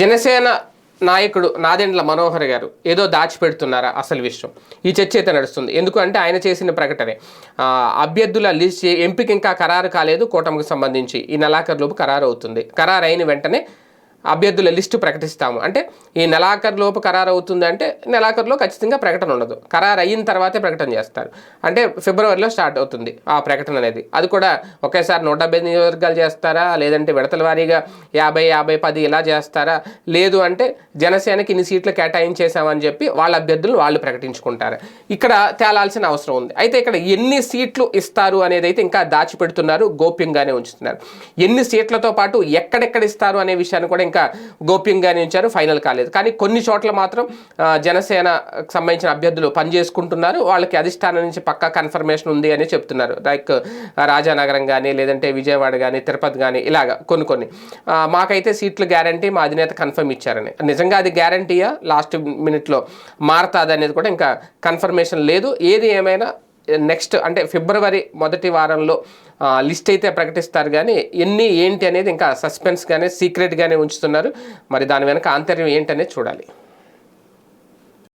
జనసేన నాయకుడు నాదెండ్ల మనోహర్ గారు ఏదో దాచిపెడుతున్నారా అసలు విషయం. ఈ చర్చ అయితే నడుస్తుంది. ఎందుకంటే ఆయన చేసిన ప్రకటనే. అభ్యర్థుల లిస్ట్ ఎంపిక ఇంకా ఖరారు కాలేదు. కూటమికి సంబంధించి ఈ నెలాఖరులోపు ఖరారు అవుతుంది. ఖరారు అయిన వెంటనే అభ్యర్థుల లిస్టు ప్రకటిస్తాము. అంటే ఈ నెలాఖరులోపు ఖరారు అవుతుంది అంటే నెలాఖరులో ఖచ్చితంగా ప్రకటన ఉండదు. ఖరారు అయిన తర్వాతే ప్రకటన చేస్తారు. అంటే ఫిబ్రవరిలో స్టార్ట్ అవుతుంది ఆ ప్రకటన అనేది. అది కూడా ఒకేసారి నూట డెబ్బై నియోజకవర్గాలు చేస్తారా? లేదంటే విడతల వారీగా యాభై యాభై పది ఇలా చేస్తారా? లేదు అంటే జనసేనకి ఇన్ని సీట్లు కేటాయించేశామని చెప్పి వాళ్ళ అభ్యర్థులు వాళ్ళు ప్రకటించుకుంటారు. ఇక్కడ తేలాల్సిన అవసరం ఉంది. అయితే ఇక్కడ ఎన్ని సీట్లు ఇస్తారు అనేది అయితే ఇంకా దాచిపెడుతున్నారు గోప్యంగానే ఉంచుతున్నారు. ఎన్ని సీట్లతో పాటు ఎక్కడెక్కడ ఇస్తారు అనే విషయాన్ని కూడా ఇంకా గోప్యంగానే ఉంచారు ఫైనల్ కాలేదు. కానీ కొన్ని చోట్ల మాత్రం జనసేనకు సంబంధించిన అభ్యర్థులు పనిచేసుకుంటున్నారు. వాళ్ళకి అధిష్టానం నుంచి పక్కా కన్ఫర్మేషన్ ఉంది అని చెప్తున్నారు. లైక్ రాజానగరం కానీ లేదంటే విజయవాడ కానీ తిరుపతి కానీ ఇలాగా కొన్ని కొన్ని. మాకైతే సీట్లు గ్యారంటీ మా అధినేత కన్ఫర్మ్ ఇచ్చారని. నిజంగా అది గ్యారంటీయా లాస్ట్ మినిట్లో మారుతుంది అనేది కూడా ఇంకా కన్ఫర్మేషన్ లేదు. ఏది ఏమైనా నెక్స్ట్ అంటే ఫిబ్రవరి మొదటి వారంలో లిస్ట్ అయితే ప్రకటిస్తారు కానీ ఎన్ని ఏంటి అనేది ఇంకా సస్పెన్స్గానే సీక్రెట్గానే ఉంచుతున్నారు. మరి దాని వెనక ఆంతర్యం ఏంటనేది చూడాలి.